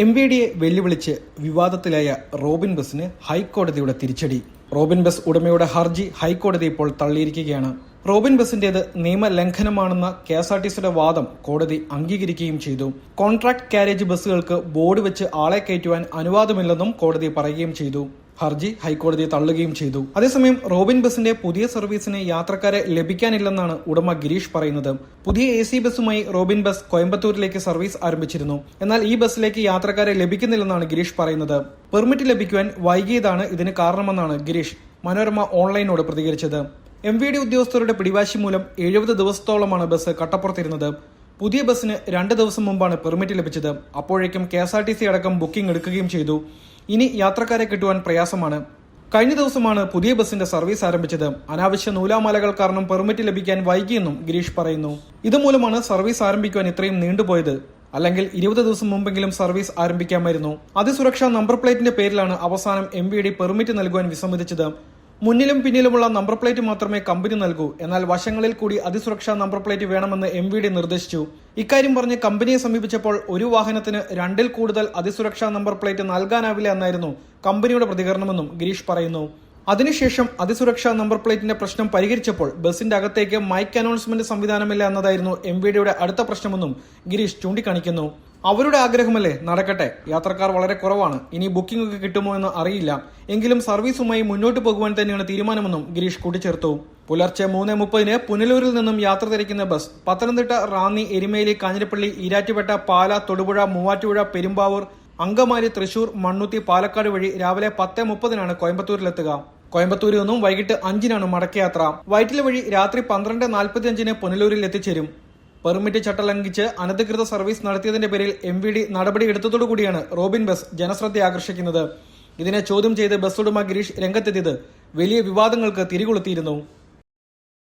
M V ഡിയെ വെല്ലുവിളിച്ച് വിവാദത്തിലായ Robin ബസിന് ഹൈക്കോടതിയുടെ തിരിച്ചടി. റോബിൻ ബസ് ഉടമയുടെ ഹർജി ഹൈക്കോടതി ഇപ്പോൾ തള്ളിയിരിക്കുകയാണ്. റോബിൻ ബസിന്റേത് നിയമലംഘനമാണെന്ന കെ എസ് ആർ ടി സിയുടെ വാദം കോടതി അംഗീകരിക്കുകയും ചെയ്തു. കോൺട്രാക്ട് കാരേജ് ബസ്സുകൾക്ക് ബോർഡ് വെച്ച് ആളെ കയറ്റുവാൻ അനുവാദമില്ലെന്നും കോടതി പറയുകയും ചെയ്തു. ഹർജി ഹൈക്കോടതി തള്ളുകയും ചെയ്തു. അതേസമയം റോബിൻ ബസിന്റെ പുതിയ സർവീസിന് യാത്രക്കാരെ ലഭിക്കാനില്ലെന്നാണ് ഉടമ ഗിരീഷ് പറയുന്നത്. പുതിയ എ സി ബസ്സുമായി റോബിൻ ബസ് കോയമ്പത്തൂരിലേക്ക് സർവീസ് ആരംഭിച്ചിരുന്നു. എന്നാൽ ഈ ബസ്സിലേക്ക് യാത്രക്കാരെ ലഭിക്കുന്നില്ലെന്നാണ് ഗിരീഷ് പറയുന്നത്. പെർമിറ്റ് ലഭിക്കുവാൻ വൈകിയതാണ് ഇതിന് കാരണമെന്നാണ് ഗിരീഷ് മനോരമ ഓൺലൈനോട് പ്രതികരിച്ചത്. എം വി ഡി ഉദ്യോഗസ്ഥരുടെ പിടിവാശി മൂലം എഴുപത് ദിവസത്തോളമാണ് ബസ് കട്ടപ്പുറത്തിരുന്നത്. പുതിയ ബസ്സിന് രണ്ട് ദിവസം മുമ്പാണ് പെർമിറ്റ് ലഭിച്ചത്. അപ്പോഴേക്കും K S R T C അടക്കം ബുക്കിംഗ് എടുക്കുകയും ചെയ്തു. ഇനി യാത്രക്കാരെ കിട്ടുവാൻ പ്രയാസമാണ്. കഴിഞ്ഞ ദിവസമാണ് പുതിയ ബസിന്റെ സർവീസ് ആരംഭിച്ചത്. അനാവശ്യ നൂലാമാലകൾ കാരണം പെർമിറ്റ് ലഭിക്കാൻ വൈകിയെന്നും ഗിരീഷ് പറയുന്നു. ഇതുമൂലമാണ് സർവീസ് ആരംഭിക്കുവാൻ ഇത്രയും നീണ്ടുപോയത്. അല്ലെങ്കിൽ ഇരുപത് ദിവസം മുമ്പെങ്കിലും സർവീസ് ആരംഭിക്കാമായിരുന്നു. അതിസുരക്ഷാ നമ്പർ പ്ലേറ്റിന്റെ പേരിലാണ് അവസാനം എം പെർമിറ്റ് നൽകുവാൻ വിസമ്മതിച്ചത്. മുന്നിലും പിന്നിലുമുള്ള നമ്പർ പ്ലേറ്റ് മാത്രമേ കമ്പനി നൽകൂ. എന്നാൽ വശങ്ങളിൽ കൂടി അതിസുരക്ഷാ നമ്പർ പ്ലേറ്റ് വേണമെന്ന് എം വി ഡി നിർദ്ദേശിച്ചു. ഇക്കാര്യം പറഞ്ഞ് കമ്പനിയെ സമീപിച്ചപ്പോൾ ഒരു വാഹനത്തിന് രണ്ടിൽ കൂടുതൽ അതിസുരക്ഷാ നമ്പർ പ്ലേറ്റ് നൽകാനാവില്ല എന്നായിരുന്നു കമ്പനിയുടെ പ്രതികരണമെന്നും ഗിരീഷ് പറയുന്നു. അതിനുശേഷം അതിസുരക്ഷാ നമ്പർ പ്ലേറ്റിന്റെ പ്രശ്നം പരിഹരിച്ചപ്പോൾ ബസിന്റെ അകത്തേക്ക് മൈക്ക് അനൗൺസ്മെന്റ് സംവിധാനമില്ല എന്നതായിരുന്നു എം വി ഡിയുടെ അടുത്ത പ്രശ്നമെന്നും ഗിരീഷ് ചൂണ്ടിക്കാണിക്കുന്നു. അവരുടെ ആഗ്രഹമല്ലേ? നടക്കട്ടെ. യാത്രക്കാർ വളരെ കുറവാണ്. ഇനി ബുക്കിംഗ് ഒക്കെ കിട്ടുമോ എന്ന് അറിയില്ല. എങ്കിലും സർവീസുമായി മുന്നോട്ട് പോകുവാൻ തന്നെയാണ് തീരുമാനമെന്നും ഗിരീഷ് കൂട്ടിച്ചേർത്തു. പുലർച്ചെ മൂന്ന് മുപ്പതിന് പുനലൂരിൽ നിന്നും യാത്ര തിരിക്കുന്ന ബസ് പത്തനംതിട്ട റാന്നി എരുമേലി കാഞ്ഞിരപ്പള്ളി ഈരാറ്റുപേട്ട പാല തൊടുപുഴ മൂവാറ്റുപുഴ പെരുമ്പാവൂർ അങ്കമാലി തൃശൂർ മണ്ണുത്തി പാലക്കാട് വഴി രാവിലെ പത്ത് മുപ്പതിനാണ് കോയമ്പത്തൂരിലെത്തുക. കോയമ്പത്തൂരിൽ നിന്നും വൈകിട്ട് അഞ്ചിനാണ് മടക്കയാത്ര. വൈറ്റില വഴി രാത്രി പന്ത്രണ്ട് നാൽപ്പത്തിയഞ്ചിന് പുനലൂരിൽ എത്തിച്ചേരും. പെർമിറ്റ് ചട്ടം ലംഘിച്ച് അനധികൃത സർവീസ് നടത്തിയതിന്റെ പേരിൽ എം വി ഡി നടപടി എടുത്തതോടുകൂടിയാണ് റോബിൻ ബസ് ജനശ്രദ്ധ ആകർഷിക്കുന്നത്. ഇതിനെ ചോദ്യം ചെയ്ത് ബസ് ഉടമ ഗിരീഷ് രംഗത്തെത്തിയത്. വലിയ വിവാദങ്ങൾക്ക് തിരികൊളുത്തിയിരുന്നു.